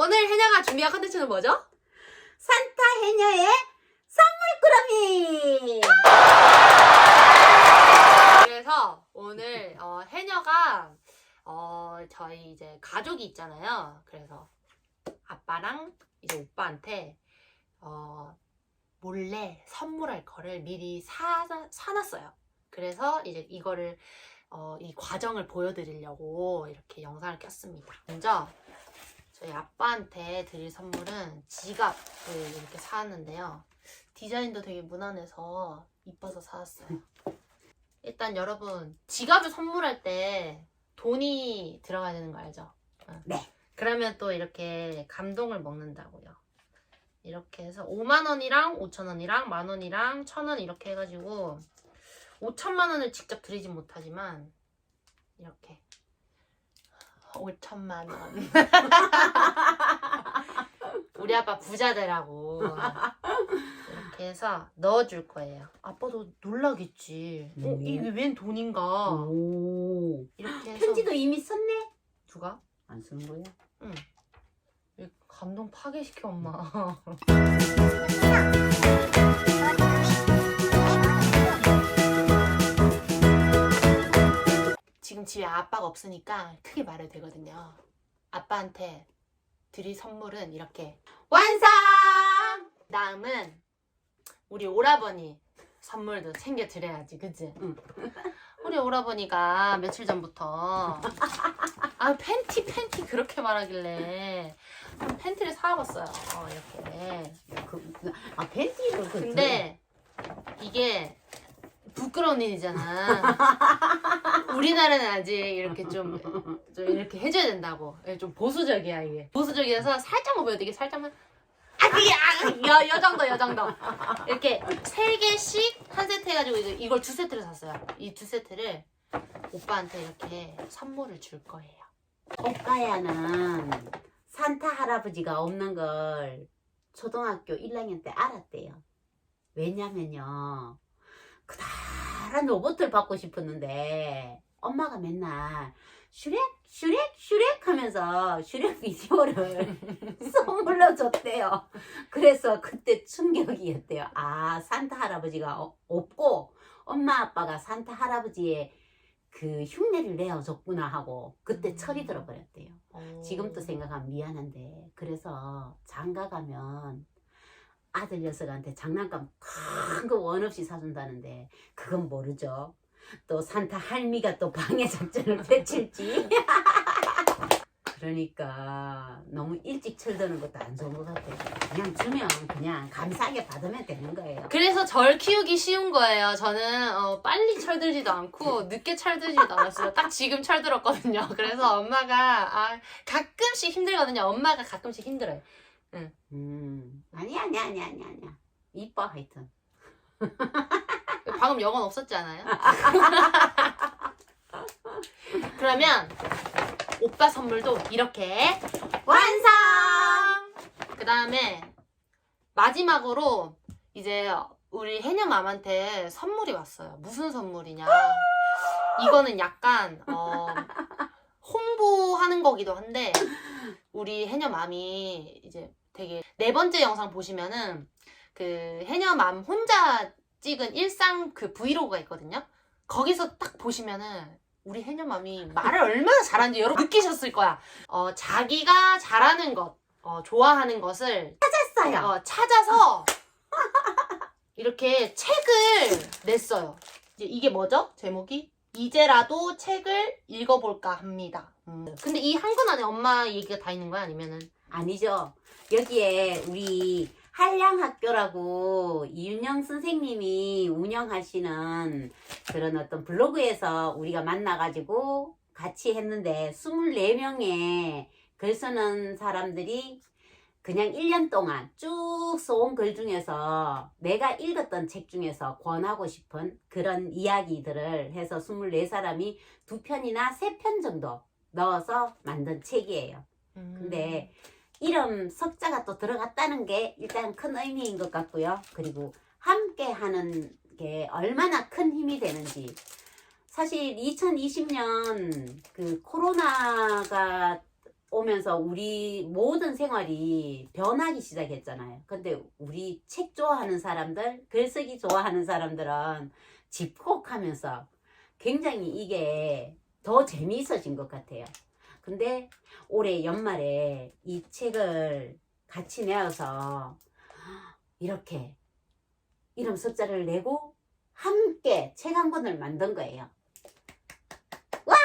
오늘 해녀가 준비한 컨텐츠는 뭐죠? 산타 해녀의 선물 꾸러미! 그래서 오늘 어, 해녀가 어, 저희 이제 가족이 있잖아요. 그래서 아빠랑 이제 오빠한테 어, 몰래 선물할 거를 미리 사, 사놨어요. 그래서 이제 이거를 어, 이 과정을 보여드리려고 이렇게 영상을 켰습니다. 먼저 저희 아빠한테 드릴 선물은 지갑을 이렇게 사왔는데요. 디자인도 되게 무난해서 이뻐서 사왔어요. 일단 여러분 지갑을 선물할 때 돈이 들어가야 되는 거 알죠? 응. 네. 그러면 또 이렇게 감동을 먹는다고요. 이렇게 해서 5만 원이랑 5천 원이랑 만 원이랑 천 원 이렇게 해가지고 5천만 원을 직접 드리진 못하지만 이렇게 5천만 원. 우리 아빠 부자 되라고 이렇게 해서 넣어줄 거예요. 아빠도 놀라겠지. 어, 네. 이게 웬 돈인가? 오. 이렇게 해서 편지도 이미 썼네? 누가? 안쓴 거야? 응. 왜 감동 파괴시켜 엄마. 집에 아빠가 없으니까 크게 말해도 되거든요. 아빠한테 드릴 선물은 이렇게 완성! 다음은 우리 오라버니 선물도 챙겨 드려야지, 그치? 응. 우리 오라버니가 며칠 전부터 아 팬티 팬티 그렇게 말하길래 한 팬티를 사와봤어요. 어, 이렇게. 그, 아, 팬티를 그. 근데 이게 부끄러운 일이잖아. 우리나라는 아직 이렇게 좀, 좀 이렇게 해줘야 된다고. 예, 좀 보수적이야 이게. 보수적이어서 살짝만 보여도 이게 살짝만. 아 그게 아, 여, 여 정도 여 정도. 이렇게 세 개씩 한 세트 해가지고 이걸 두 세트를 샀어요. 이 두 세트를 오빠한테 이렇게 선물을 줄 거예요. 오빠야는 산타 할아버지가 없는 걸 초등학교 1학년 때 알았대요. 왜냐면요. 그다란 로봇을 받고 싶었는데 엄마가 맨날 슈렉 슈렉 슈렉 하면서 슈렉 비디오를 선물로 줬대요. 그래서 그때 충격이었대요. 아 산타 할아버지가 어- 없고 엄마 아빠가 산타 할아버지의 그 흉내를 내어줬구나 하고 그때 철이 들어버렸대요. 어. 지금도 생각하면 미안한데 그래서 장가 가면 아들 녀석한테 장난감 큰 거 원 없이 사준다는데 그건 모르죠. 또 산타 할미가 또 방해 작전을 펼칠지. 그러니까 너무 일찍 철드는 것도 안 좋은 것 같아요. 그냥 주면 그냥 감사하게 받으면 되는 거예요. 그래서 절 키우기 쉬운 거예요. 저는 어, 빨리 철들지도 않고 늦게 철들지도 않았어요. 딱 지금 철들었거든요. 그래서 엄마가 아, 가끔씩 힘들거든요. 엄마가 가끔씩 힘들어요. 음 아니야 아니야 아니야 아니야 아니야 이뻐 하여튼. 방금 영혼 없었지 않아요? 그러면 오빠 선물도 이렇게 완성! 그 다음에 마지막으로 이제 우리 해녀맘한테 선물이 왔어요. 무슨 선물이냐? 이거는 약간 어, 홍보하는 거기도 한데 우리 해녀 맘이 이제 되게 네 번째 영상 보시면은 그 해녀맘 혼자 찍은 일상 그 브이로그가 있거든요. 거기서 딱 보시면은 우리 해녀맘이 말을 얼마나 잘하는지 여러분 느끼셨을 거야. 어, 자기가 잘하는 것, 어, 좋아하는 것을 했어요. 어, 찾아서 이렇게 책을 냈어요. 이제 이게 뭐죠? 제목이? 이제라도 책을 읽어볼까 합니다. 음. 근데 이 한 권 안에 엄마 얘기가 다 있는 거야? 아니면은? 아니죠. 여기에 우리 한량학교라고 이윤영 선생님이 운영하시는 그런 어떤 블로그에서 우리가 만나가지고 같이 했는데 24명의 글 쓰는 사람들이 그냥 1년 동안 쭉 써온 글 중에서 내가 읽었던 책 중에서 권하고 싶은 그런 이야기들을 해서 24사람이 두 편이나 세 편 정도 넣어서 만든 책이에요. 음. 근데 이름 석자가 또 들어갔다는 게 일단 큰 의미인 것 같고요. 그리고 함께 하는 게 얼마나 큰 힘이 되는지. 사실 2020년 그 코로나가 오면서 우리 모든 생활이 변하기 시작했잖아요. 근데 우리 책 좋아하는 사람들, 글쓰기 좋아하는 사람들은 집콕하면서 굉장히 이게 더 재미있어진 것 같아요. 근데 올해 연말에 이 책을 같이 내어서 이렇게 이름 숫자를 내고 함께 책 한 권을 만든 거예요. 와!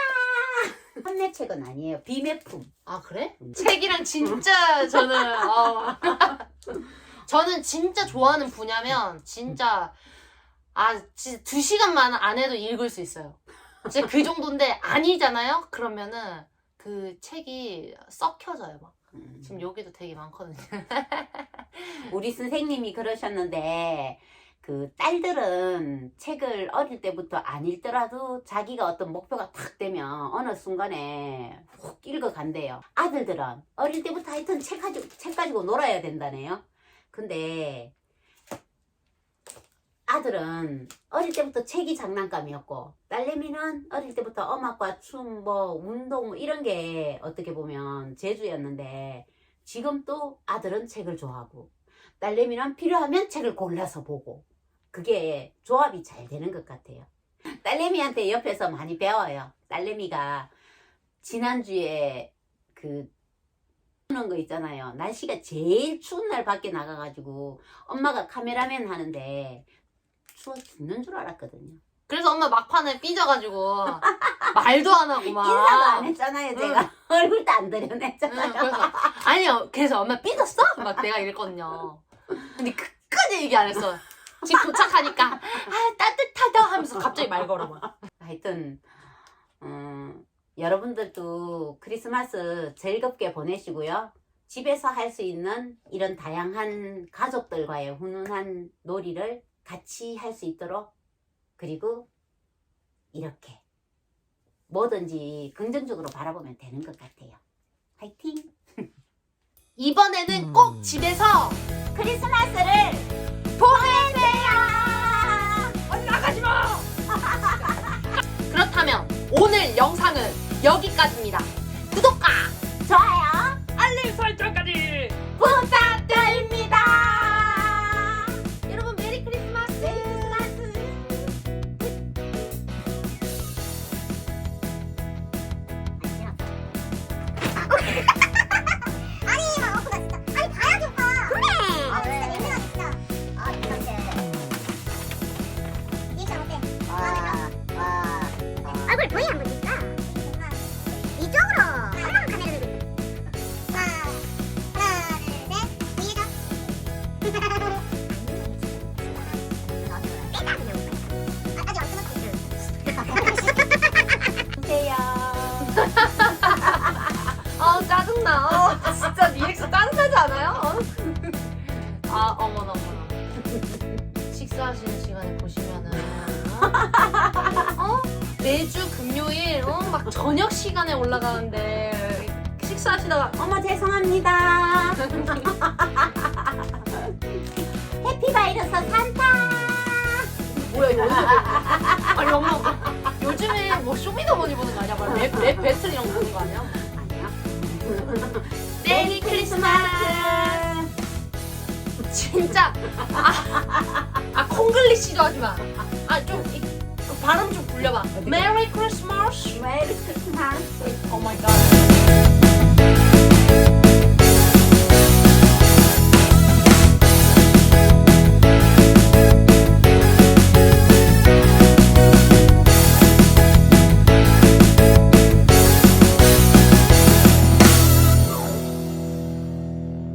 판매책은 아니에요. 비매품. 아 그래? 음. 책이랑 진짜 저는 어. 저는 진짜 좋아하는 분야면 진짜 아 진짜 두 시간만 안 해도 읽을 수 있어요. 진짜 그 정도인데 아니잖아요? 그러면은 그 책이 썩혀져요 막. 음. 지금 여기도 되게 많거든요. 우리 선생님이 그러셨는데 그 딸들은 책을 어릴 때부터 안 읽더라도 자기가 어떤 목표가 탁 되면 어느 순간에 훅 읽어간대요. 아들들은 어릴 때부터 하여튼 책 가지고, 책 가지고 놀아야 된다네요. 근데 아들은 어릴 때부터 책이 장난감이었고 딸내미는 어릴 때부터 음악과 춤, 뭐 운동 뭐 이런 게 어떻게 보면 재주였는데 지금 또 아들은 책을 좋아하고 딸내미는 필요하면 책을 골라서 보고 그게 조합이 잘 되는 것 같아요. 딸내미한테 옆에서 많이 배워요. 딸내미가 지난주에 그 추는 거 있잖아요. 날씨가 제일 추운 날 밖에 나가가지고 엄마가 카메라맨 하는데 추워 죽는 줄 알았거든요. 그래서 엄마 막판에 삐져가지고 말도 안 하고 막. 인사도 안 했잖아요, 제가. 얼굴도 안 응, 들여냈잖아요. 그래서 아니요. 그래서 엄마 삐졌어? 막 내가 이랬거든요. 근데 끝까지 얘기 안 했어. 집 도착하니까 아 따뜻하다 하면서 갑자기 말 걸어 막. 하여튼 음, 여러분들도 크리스마스 즐겁게 보내시고요. 집에서 할 수 있는 이런 다양한 가족들과의 훈훈한 놀이를 같이 할 수 있도록 그리고 이렇게 뭐든지 긍정적으로 바라보면 되는 것 같아요. 화이팅! 이번에는 음. 꼭 집에서 크리스마스를 보내세요. 나가지 마. 그렇다면 오늘 영상은 여기까지입니다. 구독과 좋아요 매주 금요일 어? 막 저녁 시간에 올라가는데 식사하시다가 어머 죄송합니다. 해피바이러스 산타. 뭐야 이거 어디서 배- 아니 엄마 요즘에 뭐 쇼미더머니 보는 거 아니야? 막 랩, 랩 배틀 이런 거 보는 거 아니야? 아니야. 메리 크리스마스 진짜 아, 아 콩글리시도 하지 마. 아 좀 발음 좀 굴려봐. 메리 크리스마스. 메리 크리스마스. Oh my god.